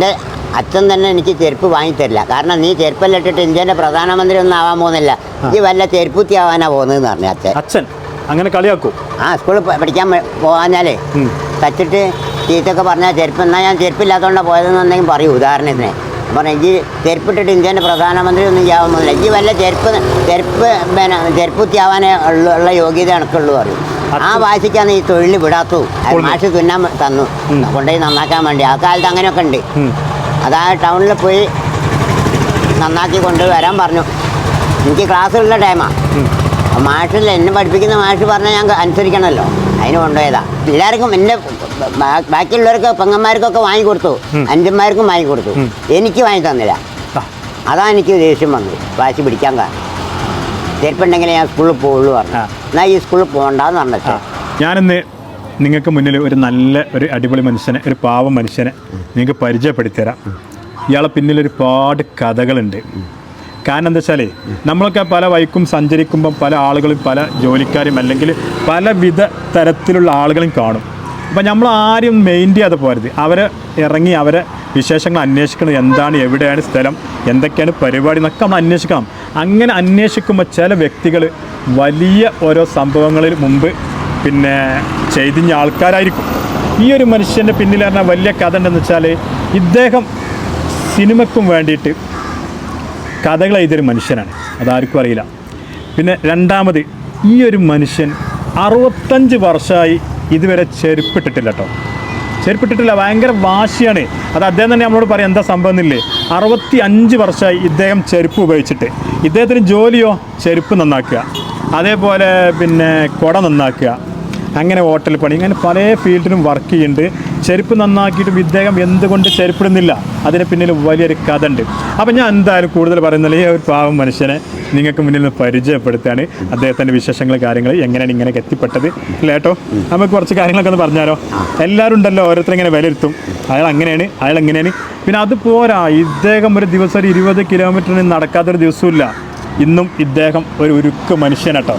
എന്റെ അച്ഛൻ തന്നെ എനിക്ക് ചെരുപ്പ് വാങ്ങിത്തരില്ല കാരണം നീ ചെരുപ്പെല്ലാം ഇട്ടിട്ട് ഇന്ത്യന്റെ പ്രധാനമന്ത്രി ഒന്നും ആവാൻ പോകുന്നില്ല. ഈ വല്ല ചെരുപ്പുത്തി ആവാനാ പോകുന്നതെന്ന് പറഞ്ഞു അച്ഛൻ. അച്ഛൻ? അങ്ങനെ കളിയാക്കൂ? ആ സ്കൂളിൽ പഠിക്കാൻ പോകാഞ്ഞാലേ. തച്ചിട്ട് ചീത്തൊക്കെ പറഞ്ഞാൽ ചെരുപ്പ് എന്നാൽ ഞാൻ ചെരുപ്പില്ലാത്തതുകൊണ്ടാണ് പോയതെന്നുണ്ടെങ്കിൽ പറയൂ ഉദാഹരണത്തിന്. പറഞ്ഞു ഈ ചെരുപ്പിട്ടിട്ട് ഇന്ത്യന്റെ പ്രധാനമന്ത്രി ഒന്നും ചെയ്യാവുന്നില്ല ഈ വല്ല ചെരുപ്പ് ചെരുപ്പ് പിന്നെ ചെരുപ്പുത്തി ആവാനേ ഉള്ള ഉള്ള യോഗ്യത എനിക്കുള്ളൂ പറയും. ആ വാശിക്കാണ് ഈ തൊഴിൽ വിടാത്തു. മാഷ് തുന്നാൻ തന്നു. കൊണ്ടുപോയി നന്നാക്കാൻ വേണ്ടി. ആ കാലത്ത് അങ്ങനെയൊക്കെ ഉണ്ട്. അതാ ടൗണിൽ പോയി നന്നാക്കി കൊണ്ടുവരാൻ പറഞ്ഞു. എനിക്ക് ക്ലാസ്സുള്ള ടൈമാണ് ഉം. മാഷിൽ എന്നെ പഠിപ്പിക്കുന്ന മാഷ് പറഞ്ഞാൽ ഞാൻ അനുസരിക്കണമല്ലോ. അതിന് കൊണ്ടുപോയതാ. എല്ലാവർക്കും എന്റെ ബാക്കിയുള്ളവർക്ക് പെങ്ങന്മാർക്കൊക്കെ വാങ്ങിക്കൊടുത്തു കൊടുത്തു. അഞ്ചന്മാർക്കും വാങ്ങിക്കൊടുത്തു കൊടുത്തു. എനിക്ക് വാങ്ങി തന്നില്ല. അതാ എനിക്ക് ദേഷ്യം വന്നു. വാശി പിടിക്കാൻ കാരണം. ചെരുപ്പുണ്ടെങ്കിലേ ഞാൻ സ്കൂളിൽ പോകുള്ളൂ പറഞ്ഞു. എന്നാൽ ഈ സ്കൂളിൽ പോകണ്ടെന്ന് ആ. പറഞ്ഞു ഞാനിന്ന് നിങ്ങൾക്ക് മുന്നിൽ ഒരു നല്ല ഒരു അടിപൊളി മനുഷ്യനെ ഒരു പാവ മനുഷ്യനെ നിങ്ങൾക്ക് പരിചയപ്പെടുത്തിത്തരാം. ഇയാളെ പിന്നിൽ ഒരുപാട് കഥകളുണ്ട്. കാരണം എന്താ വെച്ചാൽ നമ്മളൊക്കെ പല വൈക്കും സഞ്ചരിക്കുമ്പം പല ആളുകളും പല ജോലിക്കാരും അല്ലെങ്കിൽ പലവിധ തരത്തിലുള്ള ആളുകളും കാണും. അപ്പം നമ്മൾ ആരും മെയിൻ ചെയ്യാതെ പോരുത് അവരെ ഇറങ്ങി അവരെ വിശേഷങ്ങൾ അന്വേഷിക്കണം എന്താണ് എവിടെയാണ് സ്ഥലം എന്തൊക്കെയാണ് പരിപാടി എന്നൊക്കെ നമ്മൾ അന്വേഷിക്കണം. അങ്ങനെ അന്വേഷിക്കുമ്പോൾ ചില വ്യക്തികൾ വലിയ ഓരോ സംഭവങ്ങളിൽ മുമ്പ് പിന്നെ ചെയ്തിഞ്ഞ ആൾക്കാരായിരിക്കും. ഈ ഒരു മനുഷ്യന്റെ പിന്നിൽ പറഞ്ഞാൽ വലിയ കഥ ഉണ്ടെന്ന് വെച്ചാൽ ഇദ്ദേഹം സിനിമക്കും വേണ്ടിയിട്ട് കഥകൾ എഴുതിയൊരു മനുഷ്യനാണ്. അതാർക്കും അറിയില്ല. പിന്നെ രണ്ടാമത് ഈ ഒരു മനുഷ്യൻ അറുപത്തഞ്ച് വർഷമായി ഇതുവരെ ചെരുപ്പിട്ടിട്ടില്ല കേട്ടോ. ചെരുപ്പിട്ടിട്ടില്ല ഭയങ്കര വാശിയാണ്. അത് അദ്ദേഹം തന്നെ നമ്മളോട് പറയാം എന്താ സംഭവം എന്നില്ലേ? അറുപത്തി അഞ്ച് വർഷമായി ഇദ്ദേഹം ചെരുപ്പ് ഉപയോഗിച്ചിട്ട്. ഇദ്ദേഹത്തിന് ജോലിയോ ചെരുപ്പ് നന്നാക്കുക. അതേപോലെ പിന്നെ കുട നന്നാക്കുക. അങ്ങനെ ഹോട്ടൽ പണി. ഇങ്ങനെ പല ഫീൽഡിലും വർക്ക് ചെയ്യുന്നുണ്ട്. ചെരുപ്പ് നന്നാക്കിയിട്ടും ഇദ്ദേഹം എന്തുകൊണ്ട് ചെരുപ്പിടുന്നില്ല? അതിന് പിന്നിൽ വലിയൊരു കഥ ഉണ്ട് അപ്പം ഞാൻ എന്തായാലും കൂടുതൽ പറയുന്നില്ല. ഈ ഒരു പാവം മനുഷ്യനെ നിങ്ങൾക്ക് മുന്നിൽ നിന്ന് പരിചയപ്പെടുത്തുകയാണ്. അദ്ദേഹത്തിന്റെ വിശേഷങ്ങൾ കാര്യങ്ങൾ എങ്ങനെയാണ് ഇങ്ങനെയൊക്കെ എത്തിപ്പെട്ടത്. കേട്ടോ നമുക്ക് കുറച്ച് കാര്യങ്ങളൊക്കെ ഒന്ന് പറഞ്ഞാലോ എല്ലാവരും ഉണ്ടല്ലോ ഓരോരുത്തർ ഇങ്ങനെ വിലയിരുത്തും. അയാൾ അങ്ങനെയാണ് അയാൾ എങ്ങനെയാണ് പിന്നെ അത് പോരാ. ഇദ്ദേഹം ഒരു ദിവസം ഒരു ഇരുപത് കിലോമീറ്ററിന് നടക്കാത്തൊരു ദിവസമില്ല ഇന്നും ഇദ്ദേഹം ഒരു ഉരുക്ക് മനുഷ്യനാട്ടോ.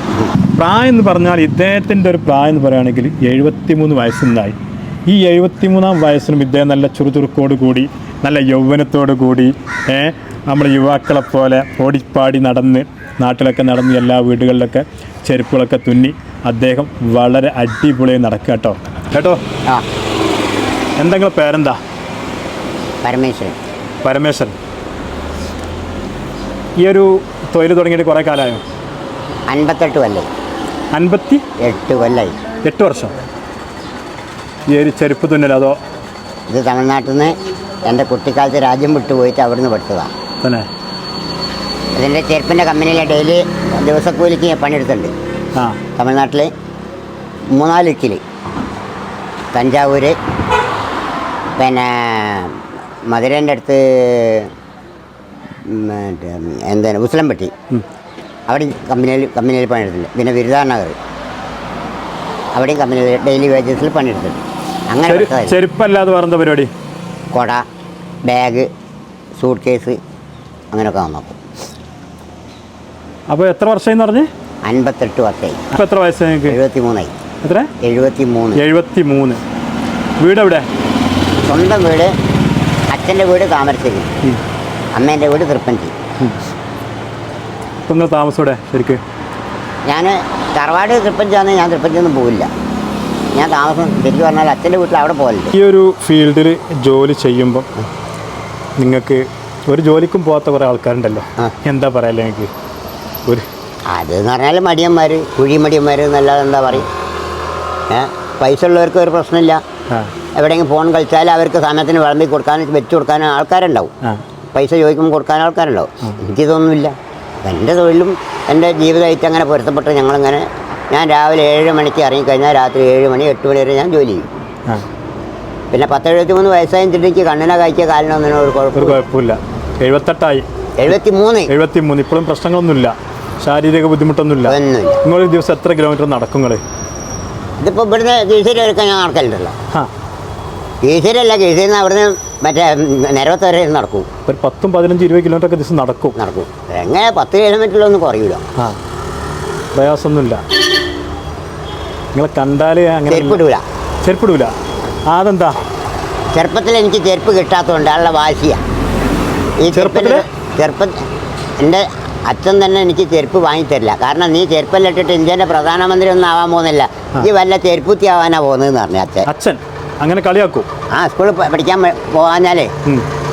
പ്രായം എന്ന് പറഞ്ഞാൽ ഇദ്ദേഹത്തിന്റെ ഒരു പ്രായം എന്ന് പറയുകയാണെങ്കിൽ എഴുപത്തി മൂന്ന് വയസ്സുണ്ടായി ഈ എഴുപത്തിമൂന്നാം വയസ്സിനും ഇദ്ദേഹം നല്ല ചുറുചുറുക്കോട് കൂടി നല്ല യൗവനത്തോടു കൂടി നമ്മൾ യുവാക്കളെ പോലെ ഓടിപ്പാടി നടന്ന് നാട്ടിലൊക്കെ നടന്ന് എല്ലാ വീടുകളിലൊക്കെ ചെരുപ്പുകളൊക്കെ തുന്നി അദ്ദേഹം വളരെ അടിപൊളിയായി നടക്കുക കേട്ടോ. കേട്ടോ? എന്തെങ്കിലും പേരെന്താ? പരമേശ്വരൻ. പരമേശ്വരൻ. ഈ ഒരു തൊഴിൽ തുടങ്ങിയിട്ട് കുറേ കാലമായോ? അൻപത്തെട്ട് കൊല്ലം. അൻപത്തി എട്ട് കൊല്ലായി. എട്ട് വർഷം. ഈ ഒരു ചെരുപ്പ് തുന്നൽ അതോ? ഇത് തമിഴ്നാട്ടിൽ നിന്ന് എന്റെ കുട്ടിക്കാലത്ത് രാജ്യം വിട്ടു പോയിട്ട് അവിടുന്ന് പഠിച്ചതാണ് തന്നെ? ഇതിന്റെ ചെരുപ്പിന്റെ കമ്പനിയിൽ ഡെയിലി ദിവസക്കൂലിക്ക് ഞാൻ പണിയെടുത്തിട്ടുണ്ട്. ആ. തമിഴ്നാട്ടിൽ മൂന്നാലിക്കിൽ തഞ്ചാവൂർ പിന്നെ മധുരേന്റെ അടുത്ത് എന്താണ് ഉസ്ലംപട്ടി. അവിടെ കമ്പനിയിൽ കമ്പനിയിൽ പണിയെടുത്തിട്ടുണ്ട്. പിന്നെ വിരുദാനഗർ അവിടെയും കമ്പനിയിൽ ഡെയിലി വേജസിൽ പണിയെടുത്തിട്ടുണ്ട്. അങ്ങനെ. ചെരുപ്പല്ലാതെ വേറെന്താ പരിപാടി? കൊട ബാഗ് സൂട്ട് കേസ് അങ്ങനെയൊക്കെ നോക്കും അപ്പോൾ. എത്ര വർഷമായി പറഞ്ഞ്? അൻപത്തെട്ട് വർഷമായി. അപ്പോൾ എത്ര വയസ്സായി എഴുപത്തി മൂന്നായി എത്ര? എഴുപത്തി മൂന്ന് എഴുപത്തി മൂന്ന് വീട് എവിടെ സ്വന്തം വീട് അച്ഛന്റെ വീട് താമരശ്ശേരി. അമ്മേന്റെ വീട് തൃപ്പഞ്ചി. നിങ്ങൾ താമസം ഇവിടെ ശരിക്കും? ഞാൻ തറവാട് തൃപ്പഞ്ചാന്ന് ഞാൻ തൃപ്പഞ്ചൊന്നും പോവില്ല. ഞാൻ താമസം ശരിക്കും പറഞ്ഞാൽ അച്ഛന്റെ വീട്ടിൽ അവിടെ പോകലുണ്ട് ഈ ഒരു ഫീൽഡിൽ ജോലി ചെയ്യുമ്പം നിങ്ങൾക്ക് ഒരു ജോലിക്കും പോകാത്ത കുറേ ആൾക്കാരുണ്ടല്ലോ. എന്താ പറയല്ലേ എനിക്ക്? ഒരു അതെന്ന് പറഞ്ഞാൽ മടിയന്മാർ കുഴിമടിയന്മാർ എന്നല്ലാതെ എന്താ പറയും? പൈസ ഉള്ളവർക്ക് ഒരു പ്രശ്നമില്ല. എവിടെയെങ്കിലും ഫോൺ കളിച്ചാൽ അവർക്ക് സമയത്തിന് വിളമ്പി കൊടുക്കാനും വെച്ച് കൊടുക്കാനും ആൾക്കാരുണ്ടാവും. പൈസ ചോദിക്കുമ്പോൾ കൊടുക്കാൻ ആൾക്കാരുണ്ടാവും. എനിക്കിതൊന്നുമില്ല. എന്റെ തൊഴിലും എന്റെ ജീവിതമായിട്ട് അങ്ങനെ പൊരുത്തപ്പെട്ട് ഞങ്ങളിങ്ങനെ ഞാൻ രാവിലെ ഏഴ് മണിക്ക് ഇറങ്ങിക്കഴിഞ്ഞാൽ രാത്രി ഏഴ് മണി എട്ട് മണി വരെ ഞാൻ ജോലി ചെയ്യും. പിന്നെ പിന്നെ പത്തെഴുപത്തി മൂന്ന് വയസ്സായ എനിക്ക് കണ്ണിനെ കാഴ്ച കാലിനൊന്നിനും ഒരു ഒരു കുഴപ്പം കുഴപ്പമില്ല. എഴുപത്തെട്ടായി. എഴുപത്തി മൂന്ന് എഴുപത്തി മൂന്ന് ഇപ്പോഴും പ്രശ്നങ്ങളൊന്നുമില്ല. ശാരീരിക ബുദ്ധിമുട്ടൊന്നുമില്ല. നിങ്ങളൊരു ദിവസം എത്ര കിലോമീറ്റർ നടക്കും നിങ്ങൾ ഇതിപ്പോൾ ഇവിടുന്ന് കീശേരി എടുക്കാൻ ഞാൻ നടക്കലുണ്ടല്ലോ. ആ. കീശേരിയല്ല കീശേരി നിന്ന് അവിടുന്ന് മറ്റേ നിരവത്ത് വരെ നടക്കും. ഒരു പത്തും പതിനഞ്ച് ഇരുപത് കിലോമീറ്റർ ഒക്കെ ദിവസം നടക്കും. നടക്കും. എങ്ങനെ പത്ത് കിലോമീറ്ററിലൊന്നും കുറയൂല. ആ. പ്രയാസമൊന്നുമില്ല. നിങ്ങളെ കണ്ടാലേ അങ്ങനെ ചെരുപ്പിടൂല. ചെരുപ്പിടൂല. അതെന്താ? ചെറുപ്പത്തിൽ എനിക്ക് ചെരുപ്പ് കിട്ടാത്തതുകൊണ്ട് ആളുടെ വാശിയാണ് ഈ ചെറുപ്പത്തിൽ ചെറുപ്പ എന്റെ അച്ഛൻ തന്നെ എനിക്ക് ചെരുപ്പ് വാങ്ങിത്തരില്ല കാരണം നീ ചെരുപ്പെല്ലാം ഇട്ടിട്ട് ഇന്ത്യന്റെ പ്രധാനമന്ത്രി ഒന്നും ആവാൻ പോകുന്നില്ല. ഈ വല്ല ചെരുപ്പുത്തി ആവാനാ പോകുന്നതെന്ന് പറഞ്ഞു അച്ഛൻ. അച്ഛൻ? അങ്ങനെ കളിയാക്കൂ? ആ സ്കൂളിൽ പഠിക്കാൻ പോകാഞ്ഞാലേ.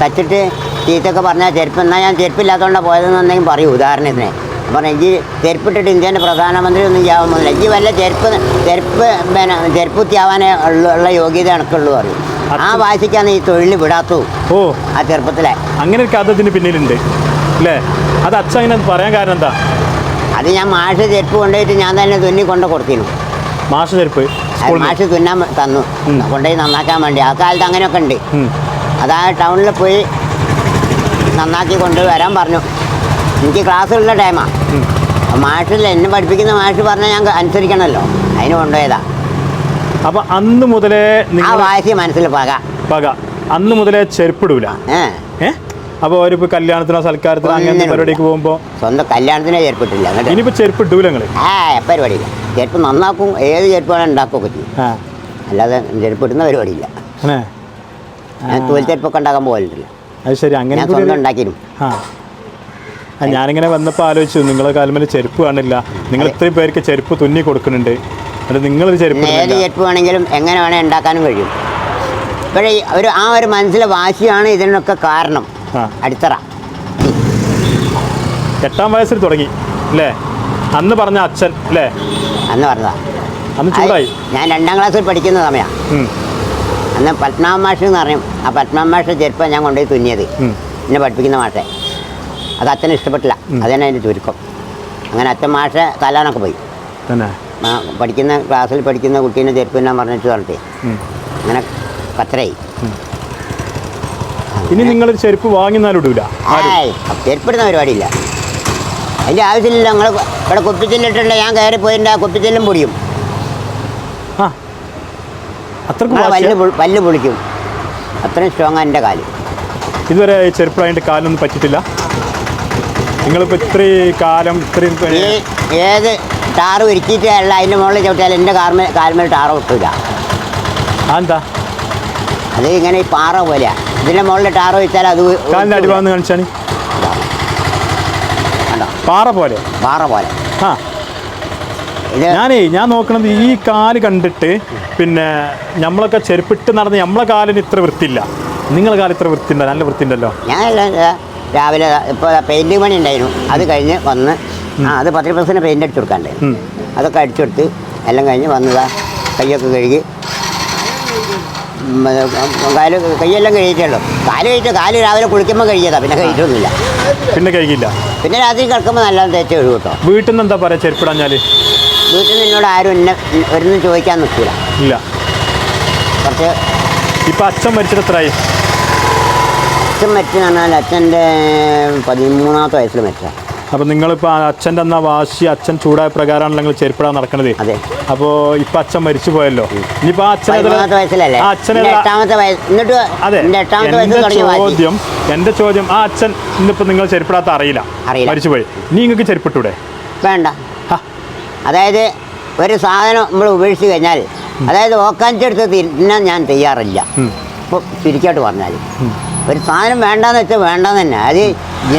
തച്ചിട്ട് ചീത്തൊക്കെ പറഞ്ഞാൽ ചെരുപ്പ് എന്നാൽ ഞാൻ ചെരുപ്പില്ലാത്തതുകൊണ്ടാണ് പോയതെന്നുണ്ടെങ്കിൽ പറയും ഉദാഹരണത്തിന്. പറഞ്ഞു ഇഞ്ചി ചെരുപ്പിട്ടിട്ട് ഇന്ത്യന്റെ പ്രധാനമന്ത്രി ഒന്നും ചെയ്യാൻ പോകുന്നില്ല. വല്ല ചെരുപ്പ് ചെരുപ്പ് പിന്നെ ചെരുപ്പുത്തി ആവാനേ ഉള്ള ഉള്ള യോഗ്യത എനിക്കുള്ളൂ പറയും. ആ വായിച്ചാണ് വാശിക്കാണ് ഈ തൊഴിൽ വിടാത്തു ഓ. ആ ചെറുപ്പത്തിലെ. അങ്ങനെ ഒരു കഥ ഇതിന് പിന്നിലുണ്ട്. അല്ലേ? അത് അച്ഛൻ അങ്ങനെ പറയാൻ കാരണം എന്താ? അത് ഞാൻ മാഷ് ചെരുപ്പ് കൊണ്ടുപോയിട്ട് ഞാൻ തന്നെ തുന്നി കൊണ്ട് കൊടുത്തിരുന്നു. മാഷ് ചെരുപ്പ് മാഷ് തുന്നാൻ തന്നു. കൊണ്ടുപോയി നന്നാക്കാൻ വേണ്ടി. ആ കാലത്ത് അങ്ങനെയൊക്കെ ഉണ്ട്. അതാ ടൗണിൽ പോയി നന്നാക്കി കൊണ്ടുവരാൻ പറഞ്ഞു. എനിക്ക് ക്ലാസ്സുള്ള ടൈമാണ് മാഷിൽ എന്നെ പഠിപ്പിക്കുന്ന മാഷ് പറഞ്ഞാൽ ഞാൻ അനുസരിക്കണമല്ലോ അതിന് കൊണ്ടുപോയതാ. അപ്പൊ അന്ന് മുതലേ ആ വാശി മനസ്സിൽ പക. പക. അന്ന് മുതലേ ചെരുപ്പിടൂല. അപ്പോൾ അവരിപ്പോ കല്യാണത്തിനോ സൽക്കാരത്തിനോ അങ്ങനത്തെ പരിപാടിക്ക് പോകുമ്പോൾ സ്വന്തം കല്യാണത്തിനെ ചെരുപ്പിട്ടില്ല ഇനിയിപ്പോ ചെരുപ്പ് ഇടൂല നിങ്ങൾ ആ പരിപാടിയില്ല. ചെരുപ്പ് നന്നാക്കും ഏത് ചെരുപ്പ് വേണം ഉണ്ടാക്കുകയൊക്കെ ചെയ്യും. അല്ലാതെ ചെരുപ്പ് ഇടുന്ന പരിപാടിയില്ല ഞാൻ തോൽ ചെരുപ്പൊക്കെ ഉണ്ടാക്കാൻ പോകലില്ല. അത് ശരി അങ്ങനെ സ്വന്തം ഉണ്ടാക്കിയിരുന്നു ഞാനിങ്ങനെ വന്നപ്പോൾ ആലോചിച്ചു നിങ്ങളെ കാൽമേൽ ചെരുപ്പ് കാണില്ല. നിങ്ങൾ ഇത്രയും പേർക്ക് ചെരുപ്പ് തുന്നി കൊടുക്കുന്നുണ്ട്. അത് നിങ്ങളൊരു ചെരുപ്പ് ഏത് ചെരുപ്പ് വേണമെങ്കിലും എങ്ങനെ വേണേൽ ഉണ്ടാക്കാനും കഴിയും. ഇപ്പോഴേ ഒരു ആ ഒരു മനസ്സിലെ വാശിയാണ് ഇതിനൊക്കെ കാരണം. അടിത്തറ. എട്ടാം വയസ്സിൽ തുടങ്ങി അല്ലേ? അന്ന് പറഞ്ഞ അച്ഛൻ അല്ലേ? അന്ന് പറഞ്ഞതാ. അന്ന് ചൂടായി. ഞാൻ രണ്ടാം ക്ലാസ്സിൽ പഠിക്കുന്ന സമയമാണ് അന്ന് പത്മനാഭ മാഷ് എന്ന് പറയും ആ പത്മനാഭ മാഷ ചെരുപ്പം ഞാൻ കൊണ്ടുപോയി തുന്നിയത്. എന്നെ പഠിപ്പിക്കുന്ന മാഷെ. അത് അച്ഛനെ ഇഷ്ടപ്പെട്ടില്ല. അതന്നെ അതിന്റെ ചുരുക്കം. അങ്ങനെ അച്ഛൻ മാഷ കല്ലാനൊക്കെ പോയി. തന്നെ? പഠിക്കുന്ന ക്ലാസ്സിൽ പഠിക്കുന്ന കുട്ടീനെ ചെരുപ്പ് ഞാൻ പറഞ്ഞിട്ട് പറഞ്ഞിട്ട് അങ്ങനെ കച്ചറയായി ഇനി നിങ്ങൾ ചെരുപ്പ് വാങ്ങിന്നാലും ഇടൂല? ആരും? ഏയ് ചെരുപ്പിടുന്ന പരിപാടിയില്ല. അതിന്റെ ആവശ്യമില്ല. ഞങ്ങൾ ഇവിടെ കുപ്പിച്ചില്ലിട്ടുണ്ട് ഞാൻ കയറി പോയിട്ട് ആ കുപ്പിച്ചില്ലും പൊടിയും? പല്ല് പല്ല് പൊളിക്കും. അത്രയും സ്ട്രോങ് എന്റെ കാൽ. ഇതുവരെ ഈ അതിന്റെ കാലൊന്നും പറ്റിയിട്ടില്ല? നിങ്ങളിപ്പോൾ ഇത്ര കാലം ഇത്രയും ഏത് ടാറ് ഒരുക്കിയിട്ടല്ല അതിന്റെ മുകളിൽ ചവിട്ടിയാൽ എന്റെ കാർമേ കാൽമേൽ ടാറ് കിട്ടില്ല ആ എന്താ അത് ഇങ്ങനെ ഈ പാറ പോലെയാണ് ഇതിന്റെ മുകളിൽ ടാറ് വെച്ചാൽ അത് കാലിന്റെ അടിഭാഗം കാണിച്ചാൽ കണ്ടോ? പാറ പോലെ? പാറ പോലെ. ആ. ഞാനേ ഞാൻ നോക്കണത് ഈ കാൽ കണ്ടിട്ട് പിന്നെ നമ്മളൊക്കെ ചെരുപ്പിട്ട് നടന്ന് നമ്മളെ കാലിന് ഇത്ര വൃത്തിയില്ല. നിങ്ങളെ കാലം ഇത്ര വൃത്തിയുണ്ടോ? നല്ല വൃത്തിയുണ്ടല്ലോ. ഞാൻ രാവിലെ ഇപ്പോൾ പെയിന്റിങ് പണി ഉണ്ടായിരുന്നു. അത് കഴിഞ്ഞ് വന്ന് ആ അത് പത്ത് പെർസെന്റ് പെയിന്റ് അടിച്ചു കൊടുക്കാണ്ട് അതൊക്കെ അടിച്ചു കൊടുത്ത് എല്ലാം കഴിഞ്ഞ് വന്നതാ കൈയൊക്കെ കഴുകി കാൽ കൈയെല്ലാം കഴിയിട്ടല്ലോ കാൽ കഴിച്ചു കാൽ രാവിലെ കുളിക്കുമ്പോൾ കഴിയതാ പിന്നെ കഴിച്ചൊന്നുമില്ല പിന്നെ കഴിക്കില്ല പിന്നെ രാത്രി കിടക്കുമ്പോൾ നല്ല തേച്ച് കഴിവ് കേട്ടോ വീട്ടിൽ നിന്ന് എന്താ പറയുക ചെരുപ്പിടാഞ്ഞാൽ വീട്ടിൽ നിന്ന് എന്നോട് ആരും എന്നെ ഒരുന്നും ചോദിക്കാൻ നിൽക്കില്ല ഇല്ല. കുറച്ച് ഇപ്പം അച്ഛൻ മരിച്ചിട്ട് എത്രയായി? അച്ഛൻ മരിച്ചെന്ന് പറഞ്ഞാൽ അച്ഛന്റെ പതിമൂന്നാമത്തെ വയസ്സിൽ മരിച്ചതാണ് അപ്പോൾ നിങ്ങളിപ്പോൾ അച്ഛന്റെ എന്നാ വാശി അച്ഛൻ ചൂടായ പ്രകാരമാണല്ലോ നിങ്ങൾ ചെരുപ്പിടാൻ നടക്കണത്. അതെ. അപ്പോൾ ഇപ്പം അച്ഛൻ മരിച്ചു പോയല്ലോ. ഇനിയിപ്പോൾ ചോദ്യം എന്റെ ചോദ്യം ആ അച്ഛൻ ഇന്നിപ്പോൾ നിങ്ങൾ ചെരുപ്പിടാത്ത അറിയില്ല. അറിയില്ല. മരിച്ചുപോയി നീ നിങ്ങൾക്ക് ചെരുപ്പിട്ടൂടെ? വേണ്ട. അതായത് ഒരു സാധനം നമ്മൾ ഉപേക്ഷിച്ച് കഴിഞ്ഞാൽ അതായത് ഓക്കാഞ്ചെടുത്ത് തിന്നാൻ ഞാൻ തയ്യാറില്ല. ഇപ്പോൾ ചുരുക്കായിട്ട് പറഞ്ഞാൽ ഒരു സാധനം വേണ്ടാന്ന് വെച്ചാൽ വേണ്ടെന്ന് തന്നെ. അത്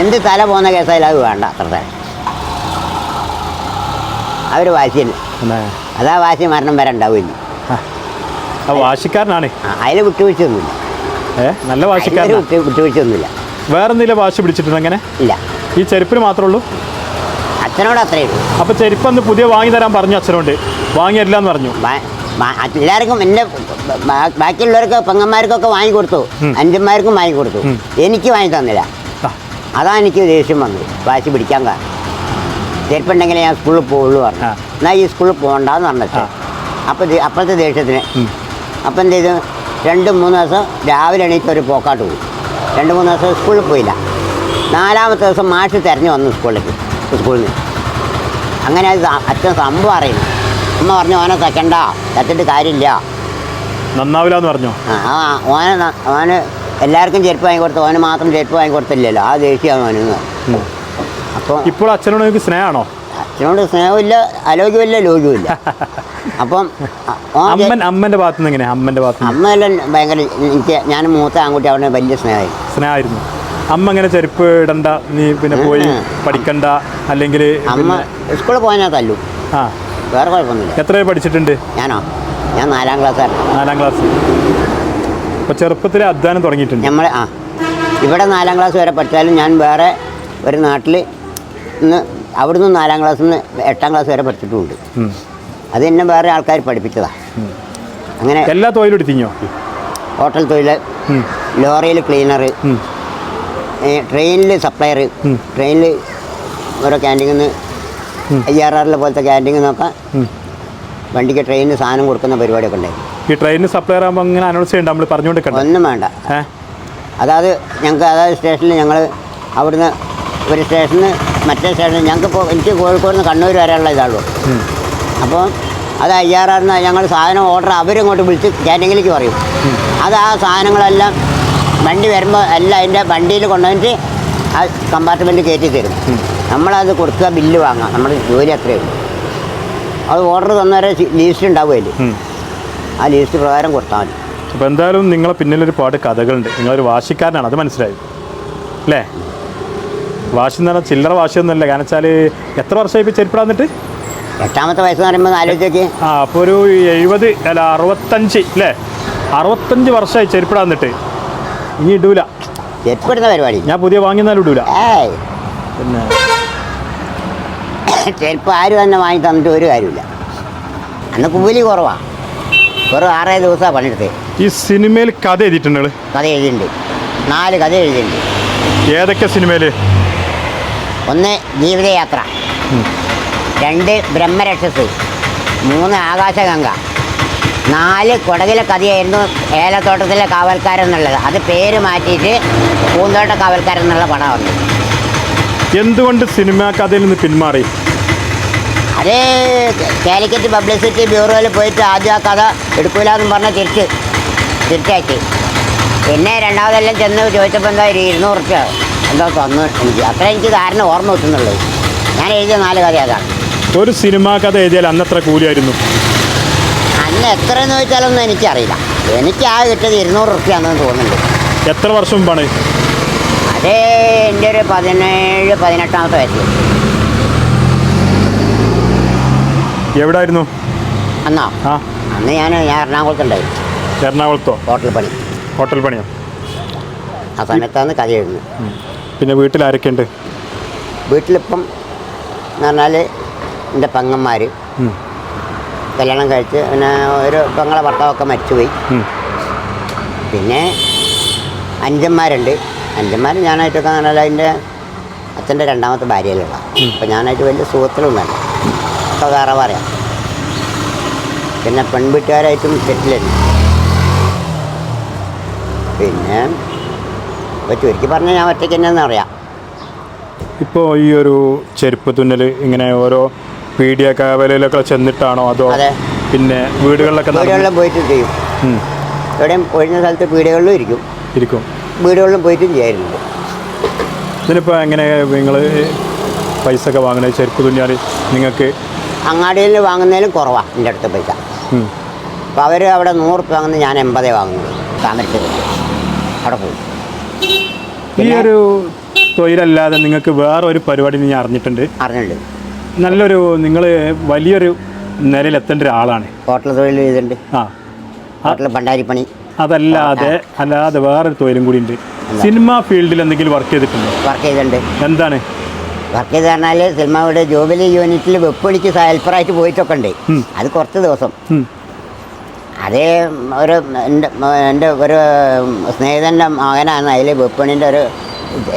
എന്ത് തല പോകുന്ന കേസായാലും അത് വേണ്ട അത്ര തന്നെ. ആ ഒരു വാശി തന്നെ അതാ വാശി മരണം വരെ ഉണ്ടാവില്ല വാശിക്കാരനാണ്. അതിൽ വിട്ടുവീഴ്ചയൊന്നുമില്ല. നല്ല വാശിക്കാരൻ വിട്ടുവീഴ്ചയൊന്നുമില്ല. വേറെ എന്തെങ്കിലും വാശി പിടിച്ചിട്ടുണ്ട് അങ്ങനെ? ഇല്ല. ഈ ചെരുപ്പിന് മാത്രമേ ഉള്ളൂ? അച്ഛനോട് അത്രയേ ഉള്ളൂ. അപ്പോൾ ചെരുപ്പ് അന്ന് പുതിയ വാങ്ങി തരാൻ പറഞ്ഞു അച്ഛനോട്. വാങ്ങിയല്ല എന്ന് പറഞ്ഞു എല്ലാവർക്കും എന്റെ ബാക്കിയുള്ളവർക്ക് പെങ്ങന്മാർക്കൊക്കെ വാങ്ങിക്കൊടുത്തു വാങ്ങിക്കൊടുത്തു കൊടുത്തു. എനിക്ക് വാങ്ങി തന്നില്ല. അതാണ് അതാ എനിക്ക് ദേഷ്യം വന്നത് വാശി പിടിക്കാൻ കാരണം. ചെരുപ്പുണ്ടെങ്കിലേ ഞാൻ സ്കൂളിൽ പോകുള്ളൂ പറഞ്ഞു. എന്നാൽ ഈ സ്കൂളിൽ പോകണ്ടെന്ന് പറഞ്ഞിട്ട്. അപ്പം അപ്പോഴത്തെ ദേഷ്യത്തിന്. അപ്പം എന്ത് ചെയ്തു? രണ്ട് മൂന്ന് ദിവസം രാവിലെ എണീറ്റ് ഒരു പോക്കാട്ട് പോയി. രണ്ട് മൂന്ന് ദിവസം സ്കൂളിൽ പോയില്ല. നാലാമത്തെ ദിവസം മാഷ് തിരഞ്ഞു വന്നു സ്കൂളിലേക്ക് സ്കൂളിൽ നിന്ന്. അങ്ങനെ അത് അച്ഛൻ സംഭവം അറിയുന്നു. അമ്മ പറഞ്ഞു ഓനെ തക്കണ്ട തച്ചിട്ട് കാര്യമില്ല. നന്നാവില്ല എന്ന് പറഞ്ഞു? ആ ഓനെ ഓന് എല്ലാവർക്കും ചെരുപ്പ് വാങ്ങി കൊടുത്തു ഓന് മാത്രം ചെരുപ്പ് വാങ്ങി കൊടുത്തില്ലല്ലോ. ആ ദേഷ്യമാണ് ഓനെന്ന്. അപ്പോൾ ഇപ്പോൾ അച്ഛനോട് എനിക്ക് സ്നേഹമാണോ? അച്ഛനോട് സ്നേഹമില്ല അലോഗ്യമില്ല ലോഗ്യമില്ല അപ്പം അമ്മൻ അമ്മന്റെ ഭാഗത്ത് നിന്ന് അമ്മന്റെ ഭാഗത്ത് അമ്മയെല്ലാം ഭയങ്കര എനിക്ക് ഞാൻ മൂത്ത ആൺകുട്ടി അവനെ വലിയ സ്നേഹമായി. സ്നേഹമായിരുന്നു. അമ്മ ഇങ്ങനെ ചെരുപ്പ് ഇടണ്ട? നീ പിന്നെ പോയി പഠിക്കണ്ട? അല്ലെങ്കിൽ അമ്മ സ്കൂളിൽ പോയാൽ തല്ലു. ആ. വേറെ കുഴപ്പമൊന്നുമില്ല. എത്ര പഠിച്ചിട്ടുണ്ട്? ഞാനോ? ഞാൻ നാലാം ക്ലാസ്സാണ് നാലാം ക്ലാസ്. അപ്പോൾ ചെറുപ്പത്തിൽ അധ്വാനം തുടങ്ങിയിട്ടുണ്ട്. നമ്മൾ ആ. ഇവിടെ നാലാം ക്ലാസ് വരെ പഠിച്ചാലും ഞാൻ വേറെ ഒരു നാട്ടിൽ ഇന്ന് അവിടുന്ന് നാലാം ക്ലാസ്സിൽ നിന്ന് എട്ടാം ക്ലാസ് വരെ പഠിച്ചിട്ടുമുണ്ട് അത് എന്നെ വേറെ ആൾക്കാർ പഠിപ്പിച്ചതാ. അങ്ങനെ എല്ലാ തൊഴിലും ഹോട്ടൽ തൊഴിൽ. ലോറിയിൽ ക്ലീനർ. ട്രെയിനിൽ സപ്ലയർ ട്രെയിനിൽ ഓരോ ക്യാന്റീനിൽ നിന്ന്. ഐ ആർ ആറിലെ പോലത്തെ ക്യാന്റീൻ നോക്കാം. വണ്ടിക്ക് ട്രെയിനിന് സാധനം കൊടുക്കുന്ന പരിപാടിയൊക്കെ ഉണ്ടായിരുന്നു. ഈ ട്രെയിനിന് സപ്ലൈ ആകുമ്പോൾ അങ്ങനെ അനൗൺസ് ചെയ്യണ്ട നമ്മൾ പറഞ്ഞുകൊണ്ട് ഒന്നും വേണ്ട. അതായത് ഞങ്ങൾക്ക് അതായത് സ്റ്റേഷനിൽ ഞങ്ങൾ അവിടുന്ന് ഒരു സ്റ്റേഷനിൽ മറ്റേ സ്റ്റേഷനിൽ ഞങ്ങൾക്ക് ഇപ്പോൾ എനിക്ക് കോഴിക്കോട് നിന്ന് കണ്ണൂർ വരെയുള്ള ഇതാണല്ലോ. അപ്പോൾ അത് ഐ ആർ ആറിന് ഞങ്ങൾ സാധനം ഓർഡർ അവരിങ്ങോട്ട് വിളിച്ച് ക്യാന്റീനിലേക്ക് പറയും. അത് ആ സാധനങ്ങളെല്ലാം വണ്ടി വരുമ്പോൾ എല്ലാം അതിന്റെ വണ്ടിയിൽ കൊണ്ടുവന്നിട്ട് ആ കമ്പാർട്ട്മെന്റ് കയറ്റി തരും. നമ്മളത് കൊടുത്ത ബില്ല് വാങ്ങാം. നമ്മുടെ ജോലി അത്രയേ ഉള്ളൂ. അത് ഓർഡർ തന്നവരെ ലീസ്റ്റ് ഉണ്ടാവുമല്ലേ ആ ലീസ്റ്റ് പ്രകാരം കൊടുത്താൽ മതി. അപ്പോൾ എന്തായാലും നിങ്ങളെ പിന്നിലൊരു പാട് കഥകളുണ്ട്. നിങ്ങളൊരു വാശിക്കാരനാണ്. അത് മനസ്സിലായി. അല്ലേ? വാശി എന്ന് പറഞ്ഞാൽ ചില്ലറ വാശിയൊന്നുമല്ല. കാരണം വെച്ചാൽ എത്ര വർഷമായി ഇപ്പോൾ ചെരുപ്പിടാൻ എന്നിട്ട് എട്ടാമത്തെ വയസ്സ് പറയുമ്പോൾ ആലോചിച്ചേക്ക് ആ അപ്പോൾ ഒരു എഴുപത് അല്ല അറുപത്തഞ്ച് അല്ലേ? അറുപത്തഞ്ച് വർഷമായി ചെരുപ്പിടാൻ എന്നിട്ട് ഇനി ഇടൂല. ചെരുപ്പിടുന്ന പരിപാടി. ഞാൻ പുതിയ വാങ്ങിയെന്നാലും ഇടൂല. പിന്നെ ചെരുപ്പ് ആരും തന്നെ വാങ്ങി തന്നിട്ട് ഒരു കാര്യമില്ല. അന്ന് കൂലി കുറവാണ് വെറും ആറേ ദിവസമാണ് പണിയെടുത്തത് ഈ സിനിമയിൽ കഥ എഴുതിയിട്ടുണ്ട്? കഥ എഴുതിയിട്ടുണ്ട്. നാല് കഥ എഴുതിയിട്ടുണ്ട്. ഏതൊക്കെ സിനിമയിൽ ഒന്ന് ജീവിതയാത്ര. രണ്ട് ബ്രഹ്മരക്ഷസ്. മൂന്ന് ആകാശഗംഗ. നാല് കൊടകിലെ കഥയായിരുന്നു ഏലത്തോട്ടത്തിലെ കാവൽക്കാരൻ എന്നുള്ളത് അത് പേര് മാറ്റിയിട്ട് പൂന്തോട്ട കാവൽക്കാരൻ എന്നുള്ള പടം വന്നു എന്തുകൊണ്ട് സിനിമാ കഥയിൽ നിന്ന് പിന്മാറി? അത് കാലിക്കറ്റ് പബ്ലിസിറ്റി ബ്യൂറോയിൽ പോയിട്ട് ആദ്യം ആ കഥ എടുക്കൂല എന്ന് പറഞ്ഞ് തിരിച്ച് തിരിച്ചാക്കി പിന്നെ രണ്ടാമതെല്ലാം ചെന്ന് ചോദിച്ചപ്പോൾ എന്താ ഒരു ഇരുന്നൂറ് റുപ്യ എന്തോ തന്നു എനിക്ക്. അത്ര എനിക്ക് കാരണം ഓർമ്മ കിട്ടുന്നുള്ളൂ. ഞാൻ എഴുതിയ നാല് കഥ അതാണ്. ഒരു സിനിമാ കഥ എഴുതിയാൽ അന്നത്ര കൂലിയായിരുന്നു? അന്ന് എത്ര എന്ന് ചോദിച്ചാലൊന്നും എനിക്കറിയില്ല. എനിക്ക് ആ കിട്ടിയത് ഇരുന്നൂറ് റുപ്യ ആണെന്ന് തോന്നുന്നുണ്ട്. എത്ര വർഷം മുമ്പാണ്? അത് എന്റെ ഒരു പതിനേഴ് പതിനെട്ടാമത്തെ വയസ്സിൽ എവിടായിരുന്നു? അന്നോ ആ. അന്ന് ഞാൻ എറണാകുളത്തുണ്ടായിരുന്നു എറണാകുളത്തോ ഹോട്ടൽ പണി. ഹോട്ടൽ പണിയോ? ആ സമയത്താണ് കഥ എഴുതുന്നത് പിന്നെ വീട്ടിൽ ആരൊക്കെയുണ്ട് വീട്ടിലിപ്പം എന്ന് പറഞ്ഞാൽ എന്റെ പെങ്ങന്മാർ കല്യാണം കഴിച്ച് പിന്നെ ഒരു പെങ്ങളെ ഭർത്താവൊക്കെ മരിച്ചുപോയി. പിന്നെ അഞ്ചന്മാരുണ്ട് അഞ്ചന്മാർ ഞാനായിട്ടൊക്കെ പറഞ്ഞാൽ അതിന്റെ അച്ഛന്റെ രണ്ടാമത്തെ ഭാര്യയിലുള്ള. അപ്പം ഞാനായിട്ട് വലിയ സുഹൃത്തുക്കളൊന്നുമല്ല ഒക്കെ വേറെ പറയാം. പിന്നെ പെൺവീട്ടുകാരായിട്ടും സെറ്റിലുണ്ട് പിന്നെ ഇപ്പോൾ ചുരുക്കി പറഞ്ഞാൽ ഞാൻ ഒറ്റയ്ക്ക് തന്നെയെന്ന് അറിയാം ഇപ്പോൾ ഈ ഒരു ചെരുപ്പ് തുന്നൽ ഇങ്ങനെ ഓരോ പീഡിയൊക്കെ വിലയിലൊക്കെ ചെന്നിട്ടാണോ അതോ അതെ. പിന്നെ വീടുകളിലൊക്കെ വീടുകളിലും പോയിട്ട് ചെയ്യും. എവിടെയും ഒഴിഞ്ഞ സ്ഥലത്ത് വീടുകളിലും ഇരിക്കും. ഇരിക്കും. വീടുകളിലും പോയിട്ടും ചെയ്യാറുണ്ട് ഇതിനിപ്പോൾ എങ്ങനെ നിങ്ങൾ പൈസ ഒക്കെ വാങ്ങണേ? ചെരുപ്പ് തുന്നിയാൽ നിങ്ങൾക്ക് അങ്ങാടിയിൽ വാങ്ങുന്നതിലും കുറവാണ് എന്റെ അടുത്ത് പൈസ. അപ്പോൾ അവർ അവിടെ നൂറ് രൂപ വാങ്ങുന്നത് ഞാൻ എൺപതേ വാങ്ങുന്നത് താമരശ്ശേരി. അവിടെ പോയി. ഈ ഒരു തൊഴിലല്ലാതെ നിങ്ങൾക്ക് വേറെ ഒരു പരിപാടി ഞാൻ അറിഞ്ഞിട്ടുണ്ട്. അറിഞ്ഞിട്ടുണ്ട്. നല്ലൊരു നിങ്ങൾ വലിയൊരു നിലയിൽ എത്തേണ്ട ഒരാളാണ്. ഹോട്ടൽ തൊഴിൽ ചെയ്തിട്ടുണ്ട്. ആ. ഹോട്ടൽ ഭണ്ടാരിപ്പണി അതല്ലാതെ അല്ലാതെ വേറൊരു തൊഴിലും കൂടി ഉണ്ട്. സിനിമ ഫീൽഡിൽ എന്തെങ്കിലും വർക്ക് ചെയ്തിട്ടുണ്ടോ? വർക്ക് ചെയ്തിട്ടുണ്ട്. എന്താണ്? വർക്ക് ചെയ്ത് പറഞ്ഞാൽ സിനിമയുടെ ജോബിലി യൂണിറ്റിൽ വെപ്പൊടിച്ച് ഹെൽപ്പറായിട്ട് പോയിട്ടൊക്കെ ഉണ്ട്. അത് കുറച്ച് ദിവസം. അതേ ഒരു എന്റെ എന്റെ ഒരു സ്നേഹിതന്റെ മകനാണ് അതിൽ വെപ്പണിന്റെ ഒരു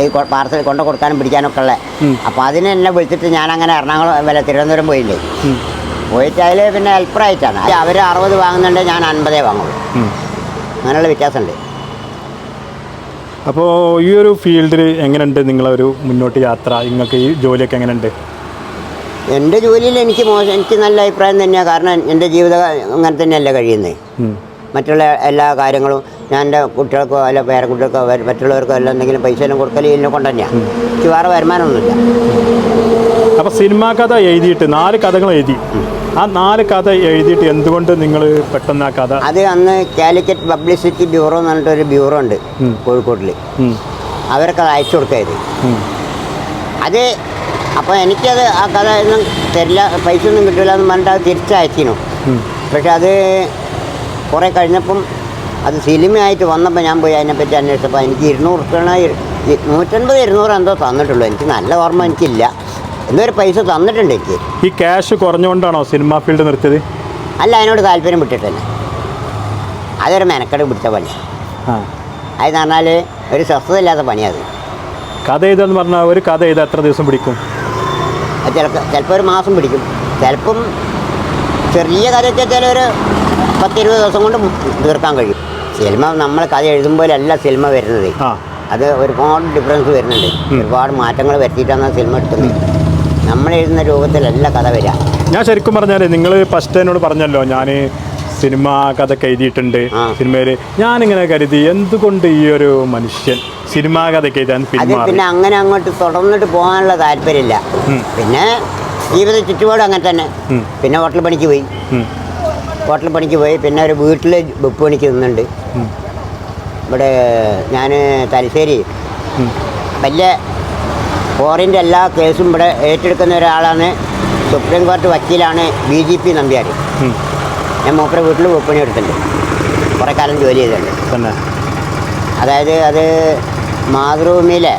ഈ പാർസൽ കൊണ്ടു കൊടുക്കാനും പിടിക്കാനൊക്കെ ഉള്ളത് ഉം. അപ്പോൾ അതിന് എന്നെ വിളിച്ചിട്ട് ഞാൻ അങ്ങനെ എറണാകുളം വല്ല തിരുവനന്തപുരം പോയില്ലേ. പോയിട്ട് അതിൽ പിന്നെ ഹെൽപ്പറായിട്ടാണ്. അവർ അറുപത് വാങ്ങുന്നുണ്ട് ഞാൻ അൻപതേ വാങ്ങുള്ളൂ. അങ്ങനെയുള്ള വ്യത്യാസമുണ്ട്. അപ്പോൾ ഈ ഒരു ഫീൽഡിൽ എങ്ങനെയുണ്ട് നിങ്ങളൊരു മുന്നോട്ട് യാത്ര? നിങ്ങൾക്ക് ഈ ജോലിയൊക്കെ എങ്ങനെയുണ്ട്? എന്റെ ജോലിയിൽ എനിക്ക് മോശം എനിക്ക് നല്ല അഭിപ്രായം തന്നെയാണ് കാരണം എന്റെ ജീവിതം അങ്ങനെ തന്നെയല്ല കഴിയുന്നത് മറ്റുള്ള എല്ലാ കാര്യങ്ങളും ഞാൻ എന്റെ കുട്ടികൾക്കോ അല്ല പേരക്കുട്ടികൾക്കോ കുട്ടികൾക്കോ മറ്റുള്ളവർക്കോ എല്ലാം എന്തെങ്കിലും പൈസ എല്ലാം കൊടുക്കൽ ഇതിനെ കൊണ്ട് തന്നെയാണ് എനിക്ക് വേറെ വരുമാനമൊന്നുമില്ല. അപ്പോൾ സിനിമാ കഥ എഴുതിയിട്ട് നാല് കഥകൾ എഴുതി. ആ നാല് കഥ എഴുതിയിട്ട് എന്തുകൊണ്ട് നിങ്ങൾ പെട്ടെന്ന് ആ കഥ അത് അന്ന് കാലിക്കറ്റ് പബ്ലിസിറ്റി ബ്യൂറോ എന്ന് പറഞ്ഞിട്ടൊരു ബ്യൂറോ ഉണ്ട്. കോഴിക്കോട്ടിൽ അവരൊക്കെ അത് അയച്ചു കൊടുക്കരുത് അത് അപ്പോൾ എനിക്കത് ആ കഥ ഒന്നും തരില്ല പൈസ ഒന്നും കിട്ടില്ല എന്ന് പറഞ്ഞിട്ട് അത് തിരിച്ചയച്ചിരുന്നു. പക്ഷെ അത് കുറേ കഴിഞ്ഞപ്പം അത് സിനിമയായിട്ട് വന്നപ്പോൾ ഞാൻ പോയി അതിനെപ്പറ്റി അന്വേഷിച്ചപ്പോൾ എനിക്ക് ഇരുന്നൂറ് രൂപ നൂറ്റൻപത് ഇരുന്നൂറ് എന്തോ തന്നിട്ടുള്ളൂ. എനിക്ക് നല്ല ഓർമ്മ എനിക്കില്ല. എന്നൊരു പൈസ തന്നിട്ടുണ്ട് എനിക്ക്. ഈ ക്യാഷ് കുറഞ്ഞുകൊണ്ടാണോ സിനിമാ ഫീൽഡ് നിർത്തിയത്? അല്ല അതിനോട് താല്പര്യം വിട്ടിട്ടില്ല അതൊരു മെനക്കെട് പിടിച്ച പണി അതെന്ന് പറഞ്ഞാൽ ഒരു സ്വസ്ഥതയില്ലാത്ത പണിയത് കഥ എഴുതാന്ന് പറഞ്ഞാൽ ഒരു കഥ എഴുതാൻ എത്ര ദിവസം പിടിക്കും? ചിലപ്പോൾ ചിലപ്പോൾ ഒരു മാസം പിടിക്കും. ചിലപ്പം ചെറിയ കഥയൊക്കെ ചില ഒരു പത്തിരുപത് ദിവസം കൊണ്ട് തീർക്കാൻ കഴിയും. സിനിമ നമ്മൾ കഥ എഴുതുമ്പോഴല്ല സിനിമ വരുന്നത്. അത് ഒരുപാട് ഡിഫറൻസ് വരുന്നുണ്ട്. ഒരുപാട് മാറ്റങ്ങൾ വരുത്തിയിട്ടാണ് സിനിമ എടുക്കുന്നത് നമ്മൾ എഴുതുന്ന രൂപത്തിലല്ല കഥ വരിക. ഞാൻ ശരിക്കും പറഞ്ഞാൽ നിങ്ങൾ ഫസ്റ്റ് എന്നോട് പറഞ്ഞല്ലോ ഞാൻ സിനിമ കഥ എഴുതിയിട്ടുണ്ട് സിനിമയിൽ ഞാനിങ്ങനെ കരുതി എന്തുകൊണ്ട് ഈ ഒരു മനുഷ്യൻ സിനിമാ കഥ എഴുതാൻ അത് പിന്നെ അങ്ങനെ അങ്ങോട്ട് തുടർന്നിട്ട് പോകാനുള്ള താല്പര്യമില്ല. പിന്നെ ജീവിത ചുറ്റുപാടും അങ്ങനെ തന്നെ. പിന്നെ ഹോട്ടൽ പണിക്ക് പോയി. ഹോട്ടൽ പണിക്ക് പോയി പിന്നെ ഒരു വീട്ടിൽ വെപ്പ് പണിക്ക് നിന്നുണ്ട് ഇവിടെ ഞാൻ തലശ്ശേരി. വലിയ ഫോറിന്റെ എല്ലാ കേസും ഇവിടെ ഏറ്റെടുക്കുന്ന ഒരാളാണ്. സുപ്രീം കോടതി വക്കീലാണ് ബി ജെ പി നമ്പ്യാർ. ഞാൻ മൂപ്പര വീട്ടിൽ വെപ്പണി എടുത്തിട്ടുണ്ട്. കുറേ കാലം ജോലി ചെയ്തിട്ടുണ്ട്. അതായത് അത് മാതൃഭൂമിയിലെ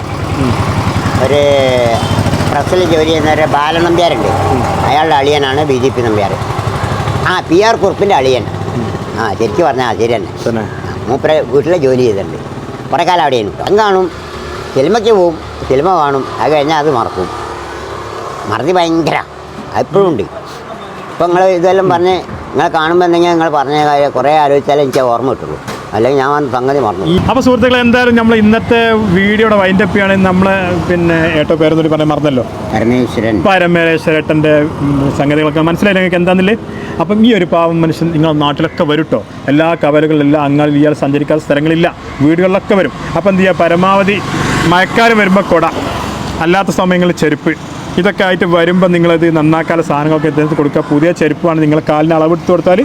ഒരു പ്രസിൽ ജോലി ചെയ്യുന്ന ഒരു ബാലൻ നമ്പ്യാരുണ്ട്. അയാളുടെ അളിയനാണ് ബി ജെ പി നമ്പ്യാർ ആ പി ആർ കുറുപ്പിന്റെ അളിയൻ. ആ ശരിക്കും പറഞ്ഞാൽ ആ ശരി തന്നെ. മൂപ്പരെ വീട്ടിലെ ജോലി ചെയ്തിട്ടുണ്ട്. കുറേ കാലം അവിടെ അത് കാണും സിനിമയ്ക്ക് പോവും. സിനിമ കാണും അത് കഴിഞ്ഞാൽ അത് മറക്കും. മറതി ഭയങ്കര. എപ്പോഴും ഉണ്ട്. ഇപ്പം നിങ്ങൾ ഇതെല്ലാം പറഞ്ഞ് നിങ്ങൾ കാണുമ്പോൾ എന്തെങ്കിലും നിങ്ങൾ പറഞ്ഞ കാര്യം കുറേ ആലോചിച്ചാലേ എനിക്ക് ഓർമ്മ കിട്ടുള്ളൂ. അല്ലെങ്കിൽ ഞാൻ വന്ന സംഗതി മറന്നു അപ്പോൾ സുഹൃത്തുക്കളെ എന്തായാലും നമ്മൾ ഇന്നത്തെ വീഡിയോയുടെ വൈൻഡപ്പ് ചെയ്യണമെങ്കിൽ നമ്മളെ പിന്നെ ഏട്ടോ പേരെന്നൊരു പറഞ്ഞാൽ മറന്നല്ലോ? പരമേശ്വരൻ. പരമേശ്വരേട്ടന്റെ സംഗതികളൊക്കെ മനസ്സിലായി നിങ്ങൾക്ക് എന്താണെന്നില്ലേ അപ്പം ഈ ഒരു പാവം മനുഷ്യൻ നിങ്ങളുടെ നാട്ടിലൊക്കെ വരും കേട്ടോ എല്ലാ കവലുകളിലും അങ്ങാളിൽ ഇയാൾ സഞ്ചരിക്കാത്ത സ്ഥലങ്ങളില്ല. വീടുകളിലൊക്കെ വരും. അപ്പം എന്ത് ചെയ്യുക പരമാവധി മഴക്കാലം വരുമ്പോൾ കൊട. അല്ലാത്ത സമയങ്ങളിൽ ചെരുപ്പ്. ഇതൊക്കെ ആയിട്ട് വരുമ്പോൾ നിങ്ങളത് നന്നാക്കാനുള്ള സാധനങ്ങളൊക്കെ എടുത്ത് കൊടുക്കുക. പുതിയ ചെരുപ്പാണ് നിങ്ങൾ കാലിന് അളവെടുത്ത് കൊടുത്താൽ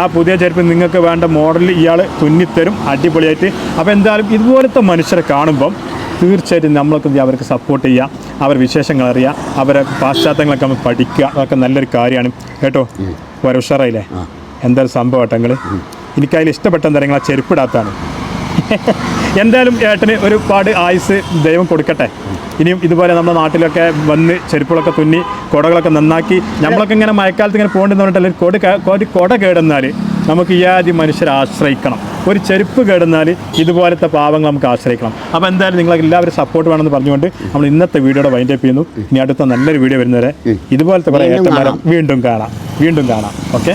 ആ പുതിയ ചെരുപ്പ് നിങ്ങൾക്ക് വേണ്ട മോഡലിൽ ഇയാൾ തുന്നിത്തരും അടിപൊളിയായിട്ട്. അപ്പോൾ എന്തായാലും ഇതുപോലത്തെ മനുഷ്യരെ കാണുമ്പം തീർച്ചയായിട്ടും നമ്മളൊക്കെ ഇത് അവർക്ക് സപ്പോർട്ട് ചെയ്യുക അവർ വിശേഷങ്ങൾ അറിയുക അവരെ പാശ്ചാത്യങ്ങളൊക്കെ നമ്മൾ പഠിക്കുക. അതൊക്കെ നല്ലൊരു കാര്യമാണ്. കേട്ടോ? വരെ ഉഷാറായില്ലേ? എന്തായാലും സംഭവം കേട്ടോ നിങ്ങൾ എനിക്കതിൽ ഇഷ്ടപ്പെട്ട എന്താ നിങ്ങൾ ആ ചെരുപ്പിടാത്താണ് എന്തായാലും ഏട്ടന് ഒരുപാട് ആയുസ് ദൈവം കൊടുക്കട്ടെ. ഇനിയും ഇതുപോലെ നമ്മുടെ നാട്ടിലൊക്കെ വന്ന് ചെരുപ്പുകളൊക്കെ തുന്നി കുടകളൊക്കെ നന്നാക്കി നമ്മളൊക്കെ ഇങ്ങനെ മഴക്കാലത്ത് ഇങ്ങനെ പോകേണ്ടെന്ന് പറഞ്ഞിട്ടല്ലേ ഒരു കൊട ഒരു കൊട കേടുന്നാൽ നമുക്ക് ഈ ആദ്യം മനുഷ്യരെ ആശ്രയിക്കണം. ഒരു ചെരുപ്പ് കേടുന്നാൽ ഇതുപോലത്തെ പാവങ്ങൾ നമുക്ക് ആശ്രയിക്കണം. അപ്പോൾ എന്തായാലും നിങ്ങൾക്ക് എല്ലാവരും സപ്പോർട്ട് വേണമെന്ന് പറഞ്ഞുകൊണ്ട് നമ്മൾ ഇന്നത്തെ വീഡിയോയുടെ വൈൻഡ് അപ്പ് ചെയ്യുന്നു. ഇനി അടുത്ത നല്ലൊരു വീഡിയോ വരുന്നവരെ ഇതുപോലത്തെ കുറേ ഏട്ടന്മാരെ വീണ്ടും കാണാം. വീണ്ടും കാണാം. ഓക്കെ